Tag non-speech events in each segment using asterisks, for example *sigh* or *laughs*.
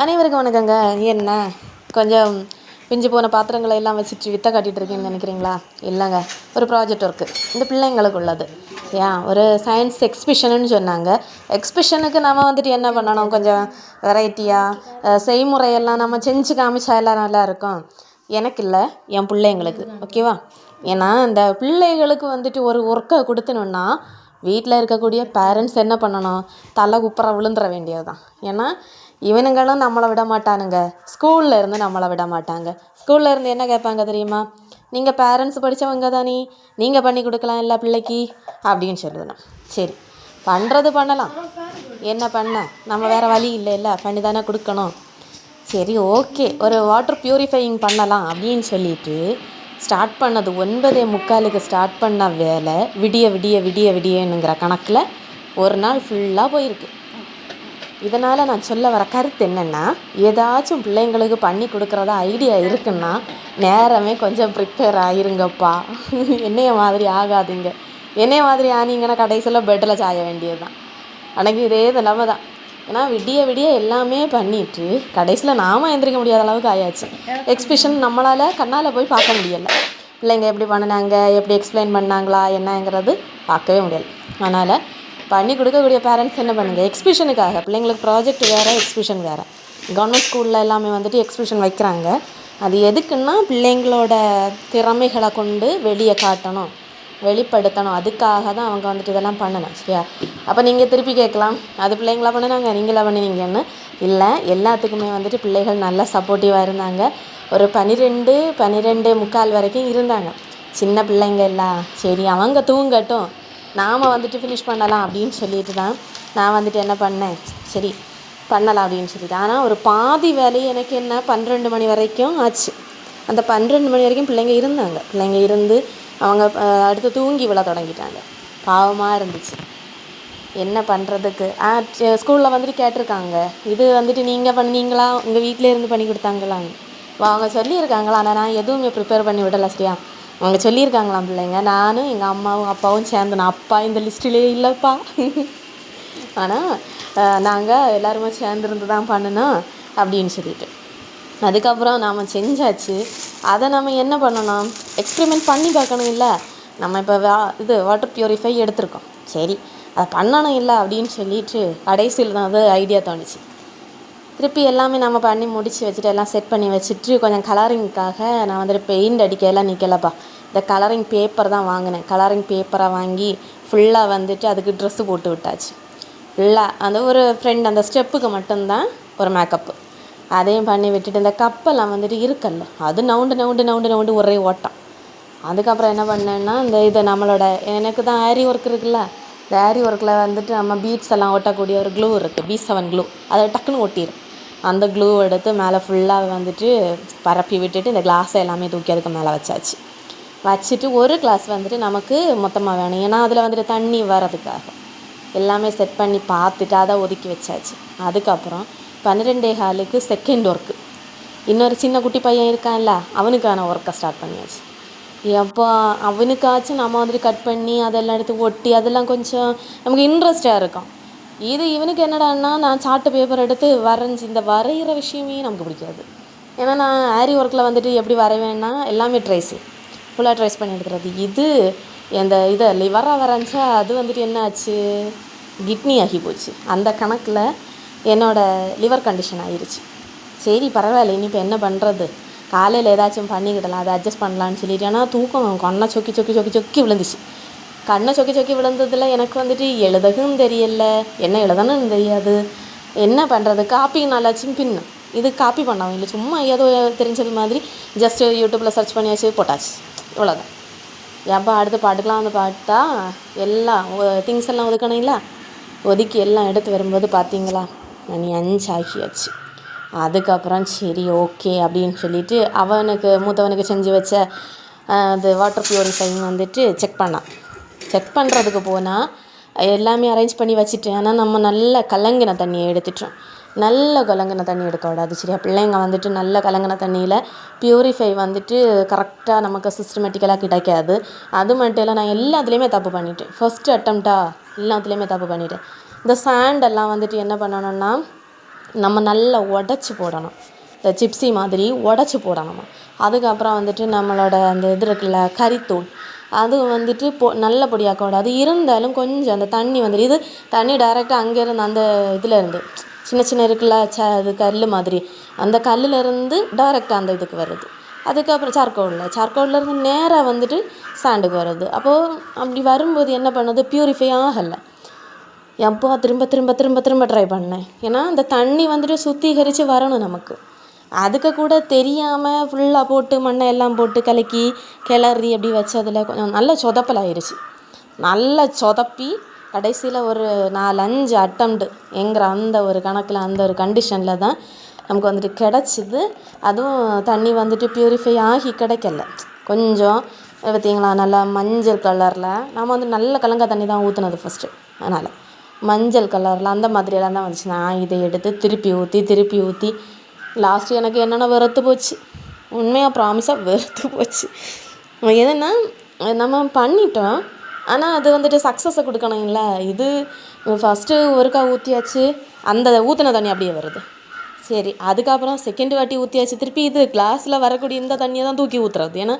அனைவருக்கும் வணக்கங்க. என்ன? கொஞ்சம் பிஞ்சு போன பாத்திரங்களை எல்லாம் வச்சுட்டு வித்த காட்டிகிட்டு இருக்கேன்னு நினைக்கிறீங்களா? இல்லைங்க. ஒரு ப்ராஜெக்ட் ஒர்க்கு இந்த பிள்ளைங்களுக்கு உள்ளது. ஏன் ஒரு சயின்ஸ் எக்ஸ்பிஷனுன்னு சொன்னாங்க. எக்ஸ்பிஷனுக்கு நம்ம வந்துட்டு என்ன பண்ணணும்? கொஞ்சம் வெரைட்டியாக செய்முறையெல்லாம் நம்ம செஞ்சு காமிச்சா எல்லாம் நல்லா இருக்கும். எனக்கு இல்லை என் பிள்ளைங்களுக்கு. ஓகேவா ஏன்னா இந்த பிள்ளைகளுக்கு வந்துட்டு ஒரு ஒர்க்கை கொடுத்தணுன்னா வீட்டில் இருக்கக்கூடிய பேரண்ட்ஸ் என்ன பண்ணணும்? தலை குப்புற விழுந்துட வேண்டியது தான் ஏன்னா இவனுங்களும் நம்மளை விட மாட்டானுங்க. ஸ்கூல்ல இருந்து நம்மளை விட மாட்டாங்க. ஸ்கூல்ல இருந்து என்ன கேட்பாங்க தெரியுமா? நீங்கள் பேரண்ட்ஸ் படித்தவங்க தானே. நீங்கள் பண்ணி கொடுக்கலாம் எல்லா பிள்ளைக்கு. அப்படின்னு சொல்லணும் சரி. பண்ணுறது பண்ணலாம். என்ன பண்ண? நம்ம வேறு வழி இல்லைல்ல. பண்ணி தானே கொடுக்கணும். சரி ஓகே. ஒரு வாட்டர் ப்யூரிஃபையிங் பண்ணலாம் அப்படின்னு சொல்லிட்டு ஸ்டார்ட் பண்ணது ஒன்பதே முக்காலுக்கு ஸ்டார்ட் பண்ண வேலை விடிய விடிய விடிய விடியனுங்கிற கணக்கில் ஒரு நாள் ஃபுல்லாக போயிருக்கு. இதனால் நான் சொல்ல வர கருத்து என்னென்னா ஏதாச்சும் பிள்ளைங்களுக்கு பண்ணி கொடுக்குறதா ஐடியா இருக்குன்னா நேரமே கொஞ்சம் ப்ரிப்பேர் ஆகிருங்கப்பா என்னைய மாதிரி ஆகாதீங்க. என்னைய மாதிரி ஆனீங்கன்னா கடைசியில் பெட்டில் சாய வேண்டியது தான் எனக்கு இதே நிலமை தான். ஏன்னா விடிய விடிய எல்லாமே பண்ணிட்டு கடைசியில் நாம எந்திரிக்க முடியாத அளவுக்கு ஆயாச்சு. எக்ஸ்பிஷன் நம்மளால் கண்ணால் போய் பார்க்க முடியலை. பிள்ளைங்க எப்படி பண்ணினாங்க எப்படி எக்ஸ்பிளைன் பண்ணாங்களா என்னங்கிறது பார்க்கவே முடியல. அதனால் பண்ணி கொடுக்கக்கூடிய பேரண்ட்ஸ் என்ன பண்ணுங்கள் எக்ஸ்பிஷனுக்காக பிள்ளைங்களுக்கு ப்ராஜெக்ட் வேறு எக்ஸ்பிஷன் வேறு. கவர்மெண்ட் ஸ்கூலில் எல்லாமே வந்துட்டு எக்ஸ்பிஷன் வைக்கிறாங்க. அது எதுக்குன்னா பிள்ளைங்களோட திறமைகளை கொண்டு வெளியே காட்டணும். வெளிப்படுத்தணும். அதுக்காக தான் அவங்க வந்துட்டு இதெல்லாம் பண்ணணும். சரியா? அப்போ நீங்கள் திருப்பி கேட்கலாம். அது பிள்ளைங்களா பண்ணினாங்க? நீங்களா பண்ணினீங்கன்னு? இல்லை எல்லாத்துக்குமே வந்துட்டு பிள்ளைகள் நல்லா சப்போர்ட்டிவாக இருந்தாங்க. ஒரு பன்னிரெண்டு பன்னிரெண்டு முக்கால் வரைக்கும் இருந்தாங்க. சின்ன பிள்ளைங்க எல்லாம் சரி அவங்க தூங்கட்டும். நாம் வந்துட்டு ஃபினிஷ் பண்ணலாம் அப்படின்னு சொல்லிட்டு தான் நான் வந்துட்டு என்ன பண்ணேன்? சரி பண்ணலாம் அப்படின்னு சொல்லிட்டு. ஆனால் ஒரு பாதி வேலையை எனக்கு என்ன? பன்னிரெண்டு மணி வரைக்கும் ஆச்சு. அந்த பன்னிரெண்டு மணி வரைக்கும் பிள்ளைங்க இருந்தாங்க. பிள்ளைங்க இருந்து அவங்க அடுத்து தூங்கி விழ தொடங்கிட்டாங்க. பாவமாக இருந்துச்சு. என்ன பண்ணுறதுக்கு ஆ ஸ்கூலில் வந்துட்டு கேட்டிருக்காங்க. இது வந்துட்டு நீங்கள்? பண்ணீங்களா உங்கள் வீட்டிலே இருந்து பண்ணி கொடுத்தாங்களான்னு. அவங்க சொல்லியிருக்காங்களா ஆனால் நான் எதுவுமே ப்ரிப்பேர் பண்ணி விடலை சரியா? அவங்க சொல்லியிருக்காங்களாம் பிள்ளைங்க. நானும் எங்கள் அம்மாவும் அப்பாவும் சேர்ந்து நான் அப்பா இந்த லிஸ்ட்டிலே இல்லைப்பா. ஆனால் நாங்கள் எல்லாருமே சேர்ந்துருந்து தான் பண்ணணும் அப்படின்னு சொல்லிட்டு. அதுக்கப்புறம் நாம் செஞ்சாச்சு. அதை நம்ம என்ன பண்ணணும்? எக்ஸ்பெரிமெண்ட் பண்ணி பார்க்கணும் இல்லை. நம்ம இப்போ வா இது வாட்டர் ப்யூரிஃபை எடுத்திருக்கோம். சரி அதை பண்ணணும் இல்லை அப்படின்னு சொல்லிட்டு கடைசியில் தான் அது ஐடியா தோணுச்சு. திருப்பி எல்லாமே நம்ம பண்ணி முடித்து வச்சுட்டு எல்லாம் செட் பண்ணி வச்சுட்டு கொஞ்சம் கலரிங்க்காக நான் வந்துட்டு பெயிண்ட் அடிக்க எல்லாம் நிற்கலப்பா இந்த கலரிங் பேப்பர் தான் வாங்கினேன். கலரிங் பேப்பரை வாங்கி ஃபுல்லாக வந்துட்டு அதுக்கு ட்ரெஸ்ஸு போட்டு விட்டாச்சு. ஃபுல்லாக அந்த ஒரு ஃப்ரெண்ட் அந்த ஸ்டெப்புக்கு மட்டும்தான் ஒரு மேக்கப்பு அதையும் பண்ணி விட்டுட்டு இந்த கப்பெல்லாம் வந்துட்டு இருக்கல்ல அது நவுண்டு நவுண்டு நவுண்டு நவுண்டு ஒரே ஓட்டம். அதுக்கப்புறம் என்ன பண்ணேன்னா இந்த இது நம்மளோட எனக்கு தான் ஆரி ஒர்க் இருக்குல்ல இந்த ஒர்க்கில் வந்துட்டு நம்ம பீட்ஸ் எல்லாம் ஒட்டக்கூடிய ஒரு க்ளூ இருக்குது பி செவன் க்ளூ அதை டக்குன்னு ஒட்டிடும் அந்த க்ளூ எடுத்து மேலே ஃபுல்லாக வந்துட்டு பரப்பி விட்டுட்டு இந்த கிளாஸை எல்லாமே தூக்கி அதுக்கு மேலே வச்சாச்சு. வச்சுட்டு ஒரு கிளாஸ் வந்துட்டு நமக்கு மொத்தமாக வேணும். ஏன்னா அதில் வந்துட்டு தண்ணி வர்றதுக்காக எல்லாமே செட் பண்ணி பார்த்துட்டு அதை ஒதுக்கி வச்சாச்சு. அதுக்கப்புறம் பன்னிரெண்டே காலுக்கு செகண்ட் ஒர்க்கு இன்னொரு சின்ன குட்டி பையன் இருக்கான்ல அவனுக்கான ஒர்க்கை ஸ்டார்ட் பண்ணியாச்சு. எப்போ அவனுக்காச்சும் நம்ம வந்துட்டு கட் பண்ணி அதெல்லாம் எடுத்து ஒட்டி அதெல்லாம் கொஞ்சம் நமக்கு இன்ட்ரெஸ்டாக இருக்கும் இது இவனுக்கு என்னடான்னா நான் சார்ட்டு பேப்பர் எடுத்து வரைஞ்சி இந்த வரைகிற விஷயமே நமக்கு பிடிக்காது. ஏன்னா நான் ஆரி ஒர்க்கில் வந்துட்டு எப்படி வரைவேன்னா எல்லாமே ட்ரைஸு ஃபுல்லாக ட்ரைஸ் பண்ணி எடுக்கிறது. இது இந்த இதை லிவராக வரைஞ்சா அது வந்துட்டு என்ன ஆச்சு? கிட்னி ஆகி போச்சு. அந்த கணக்கில் என்னோடய லிவர் கண்டிஷன் ஆயிடுச்சு சரி பரவாயில்ல இனி இப்போ என்ன பண்ணுறது காலையில் ஏதாச்சும் பண்ணிக்கிடலாம் அதை அட்ஜஸ்ட் பண்ணலான்னு சொல்லிட்டு. ஏன்னா தூக்கம் கண்ணை சொக்கி சொக்கி சொக்கி சொக்கி விழுந்துச்சு. கண்ணை சொக்கி சொக்கி விழுந்ததில் எனக்கு வந்துட்டு எழுதகும் தெரியல என்ன எழுதணும்னு தெரியாது. என்ன பண்ணுறது காப்பி நல்லாச்சும் பின்னு. இது காப்பி பண்ணவும் இல்லை. சும்மா ஏதோ தெரிஞ்சது மாதிரி ஜஸ்ட்டு யூடியூப்பில் சர்ச் பண்ணியாச்சு போட்டாச்சு. இவ்வளோதான் எப்போ அடுத்து பாட்டுக்கெலாம் வந்து பார்த்தா எல்லாம் திங்ஸ் எல்லாம் ஒதுக்கணும் இல்லை? ஒதுக்கி எல்லாம் எடுத்து வரும்போது பார்த்தீங்களா? மணி அஞ்சு ஆகியாச்சு அதுக்கப்புறம் சரி ஓகே அப்படின்னு சொல்லிட்டு அவனுக்கு மூத்தவனுக்கு செஞ்சு வச்ச அஹ், அது வாட்டர் ப்யூரிஃபைங் வந்துட்டு செக் பண்ணான். செக் பண்ணுறதுக்கு போனால் எல்லாமே அரேஞ்ச் பண்ணி வச்சுட்டேன். ஆனால் நம்ம நல்ல கலங்கின தண்ணியை எடுத்துட்டோம். நல்ல கலங்கின தண்ணி எடுக்க விடாது சரியா? பிள்ளைங்க வந்துட்டு நல்ல கலங்கின தண்ணியில் ப்யூரிஃபை வந்துட்டு கரெக்டாக நமக்கு சிஸ்டமேட்டிக்கலாக கிடைக்காது. அது மட்டும் இல்லை நான் எல்லாத்துலேயுமே தப்பு பண்ணிட்டேன். ஃபஸ்ட்டு அட்டம்ப்டா எல்லாத்துலேயுமே தப்பு பண்ணிட்டேன். இந்த சாண்டெல்லாம் வந்துட்டு என்ன பண்ணணும்னா நம்ம நல்லா உடச்சி போடணும். இந்த சிப்ஸி மாதிரி உடச்சி போடணுமா. அதுக்கப்புறம் வந்துட்டு நம்மளோட அந்த இது இருக்குல்ல கறித்தூள். அது வந்துட்டு பொ நல்ல பொடியாக்கக்கூடாது இருந்தாலும் கொஞ்சம் அந்த தண்ணி வந்துட்டு இது தண்ணி டேரெக்டாக அங்கேருந்து அந்த இதுலேருந்து சின்ன சின்ன இருக்குல்ல ச இது கல் மாதிரி அந்த கல்லுலேருந்து டைரெக்டாக டேரெக்டாக அந்த இதுக்கு வருது அதுக்கப்புறம் சார்கோலில் சார்கோல்லேருந்து நேராக வந்துட்டு சாண்டுக்கு வருது அப்போது அப்படி வரும்போது என்ன பண்ணுது? ப்யூரிஃபை ஆகலை. எப்போ திரும்ப திரும்ப திரும்ப திரும்ப ட்ரை பண்ணேன். ஏன்னா அந்த தண்ணி வந்துட்டு சுத்திகரித்து வரணும் நமக்கு. அதுக்கு கூட தெரியாமல் ஃபுல்லாக போட்டு மண்ணை எல்லாம் போட்டு கலக்கி கிளறி அப்படி வச்சதில் கொஞ்சம் நல்ல சொதப்பலாயிருச்சு நல்லா சொதப்பி கடைசியில் ஒரு நாலஞ்சு அட்டம்ப்டு எங்கிற அந்த ஒரு கணக்கில் அந்த ஒரு கண்டிஷனில் தான் நமக்கு வந்துட்டு கிடச்சிது. அதுவும் தண்ணி வந்துட்டு ப்யூரிஃபை ஆகி கிடைக்கல. கொஞ்சம் பார்த்தீங்களா நல்லா மஞ்சள் கலரில் நம்ம வந்து நல்ல கலங்கா தண்ணி தான் ஊற்றுனது ஃபஸ்ட்டு அதனால். மஞ்சள் கலரில் அந்த மாதிரியெல்லாம் தான் வந்துச்சு. நான் இதை எடுத்து திருப்பி ஊற்றி திருப்பி ஊற்றி லாஸ்ட்டு எனக்கு என்னென்னா வெறுத்து போச்சு? உண்மையாக ப்ராமிஸாக வெறுத்து போச்சு. எதுன்னா நம்ம பண்ணிட்டோம். ஆனால் அது வந்துட்டு சக்ஸஸை கொடுக்கணும்ல இது ஃபஸ்ட்டு ஒருக்கா ஊற்றியாச்சு அந்த ஊற்றின தண்ணி அப்படியே வருது. சரி அதுக்கப்புறம் செகண்ட் வாட்டி ஊற்றியாச்சு திருப்பி இது கிளாஸில் வரக்கூடிய இந்த தண்ணியை தான் தூக்கி ஊற்றுறது ஏன்னா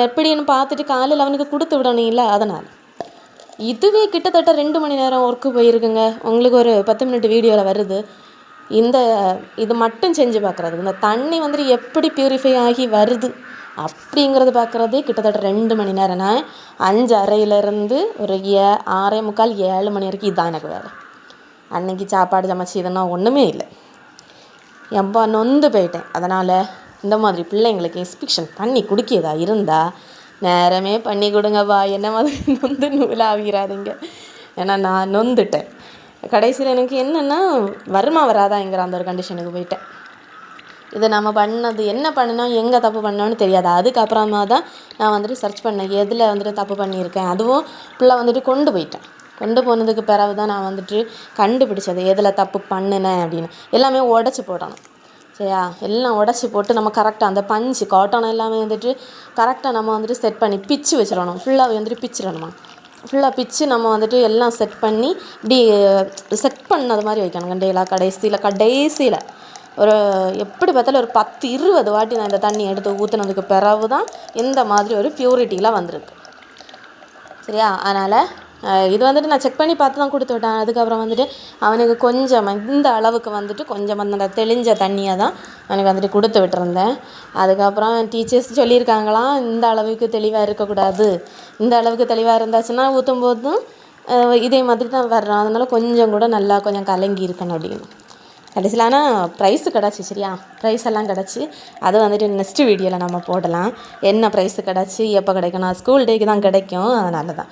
எப்படின்னு பார்த்துட்டு காலையில் அவனுக்கு கொடுத்து விடணும்ல அதனால். இதுவே கிட்டத்தட்ட ரெண்டு மணி நேரம் ஒர்க்கு போயிருக்குங்க. உங்களுக்கு ஒரு பத்து மினிட் வீடியோவில் வருது. இந்த இது மட்டும் செஞ்சு பார்க்குறது இந்த தண்ணி வந்துட்டு எப்படி ப்யூரிஃபை ஆகி வருது அப்படிங்கிறது பார்க்குறதே கிட்டத்தட்ட ரெண்டு மணி நேரம்னா அஞ்சு அறையிலேருந்து ஒரு ஏ ஆறே முக்கால் ஏழு மணி வரைக்கும் இதுதான் எனக்கு வேலை. அன்னைக்கு சாப்பாடு சமைச்சி இதெல்லாம் ஒன்றுமே இல்லை. எம்பா நொந்து போயிட்டேன். அதனால் இந்த மாதிரி பிள்ளைங்களுக்கு எக்ஸ்பிக்ஷன் பண்ணி குடிக்கியதாக இருந்தால் நேரமே பண்ணி கொடுங்கப்பா. என்ன மாதிரி *laughs* நொந்து நூலாகிறாதீங்க ஏன்னா நான் நொந்துட்டேன். கடைசியில் எனக்கு என்னென்னா வருமா வராதாங்கிற அந்த ஒரு கண்டிஷனுக்கு போயிட்டேன். இது நம்ம பண்ணது என்ன பண்ணினோம் எங்கே தப்பு பண்ணோன்னு தெரியாது. அதுக்கப்புறமா தான் நான் வந்துட்டு சர்ச் பண்ணேன் எதில் வந்துட்டு தப்பு பண்ணியிருக்கேன். அதுவும் ஃபுல்லாக வந்துட்டு கொண்டு போயிட்டேன். கொண்டு போனதுக்கு பிறகு தான் நான் வந்துட்டு கண்டுபிடிச்சது எதில் தப்பு பண்ணினேன் அப்படின்னு. எல்லாமே உடச்சி போடணும். சரியா? எல்லாம் உடச்சி போட்டு நம்ம கரெக்டாக அந்த பஞ்சு காட்டன் எல்லாமே வந்துட்டு கரெக்டாக நம்ம வந்துட்டு செட் பண்ணி பிச்சு வச்சிடணும். ஃபுல்லாக வந்துட்டு பிச்சிடணுமா? ஃபுல்லாக பிச்சு நம்ம வந்துட்டு எல்லாம் செட் பண்ணி இப்படி செட் பண்ணது மாதிரி வைக்கணும். கண்டையில கடைசியில் கடைசியில். ஒரு எப்படி பார்த்தாலும் ஒரு பத்து இருபது வாட்டி நான் இந்த தண்ணி எடுத்து ஊற்றுனதுக்கு பிறகு தான் இந்த மாதிரி ஒரு ப்யூரிட்டிலாம் வந்திருக்கு. சரியா? அதனால் இது வந்துட்டு நான் செக் பண்ணி பார்த்து தான் கொடுத்து விட்டேன். அதுக்கப்புறம் வந்துட்டு அவனுக்கு கொஞ்சம் இந்த அளவுக்கு வந்துட்டு கொஞ்சம் அந்த தெளிஞ்ச தண்ணியை தான் அவனுக்கு வந்துட்டு கொடுத்து விட்டுருந்தேன். அதுக்கப்புறம் டீச்சர்ஸ் சொல்லியிருக்காங்களாம் இந்த அளவுக்கு தெளிவாக இருக்கக்கூடாது. இந்த அளவுக்கு தெளிவாக இருந்தாச்சுன்னா ஊற்றும் போதும் இதே மாதிரி தான் வர்றோம் அதனால கொஞ்சம் கூட நல்லா கொஞ்சம் கலங்கி இருக்கணும் அப்படின்னு. கடைசியில் ஆனால் ப்ரைஸு கிடச்சி சரியா? ப்ரைஸ் எல்லாம் கிடச்சி. அது வந்துட்டு நெக்ஸ்ட்டு வீடியோவில் நம்ம போடலாம். என்ன ப்ரைஸு கிடச்சி எப்போ கிடைக்கும் நான் ஸ்கூல் டேக்கு தான் கிடைக்கும். அதனால தான்.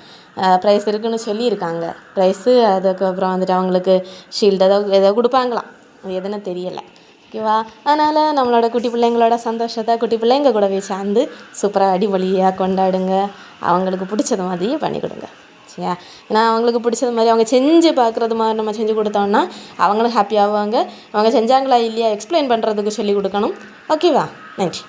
ப்ரைஸ் இருக்குன்னு சொல்லியிருக்காங்க. ப்ரைஸு அதுக்கப்புறம் வந்துட்டு அவங்களுக்கு ஷீல்டு ஏதோ ஏதோ கொடுப்பாங்களாம். அது எதுன்னு தெரியலை. ஓகேவா அதனால் நம்மளோட குட்டி பிள்ளைங்களோட சந்தோஷத்தை குட்டி பிள்ளைங்க கூடவே சேர்ந்து சூப்பராக அடிபொலியாக கொண்டாடுங்க. அவங்களுக்கு பிடிச்சது மாதிரியே பண்ணி கொடுங்க. சரியா ஏன்னா அவங்களுக்கு பிடிச்சது மாதிரி அவங்க செஞ்சு பார்க்குறது மாதிரி நம்ம செஞ்சு கொடுத்தோம்னா அவங்களும் ஹாப்பி ஆவாங்க. அவங்க செஞ்சாங்களா இல்லையா? எக்ஸ்பிளைன் பண்ணுறதுக்கு சொல்லி கொடுக்கணும். ஓகேவா நன்றி.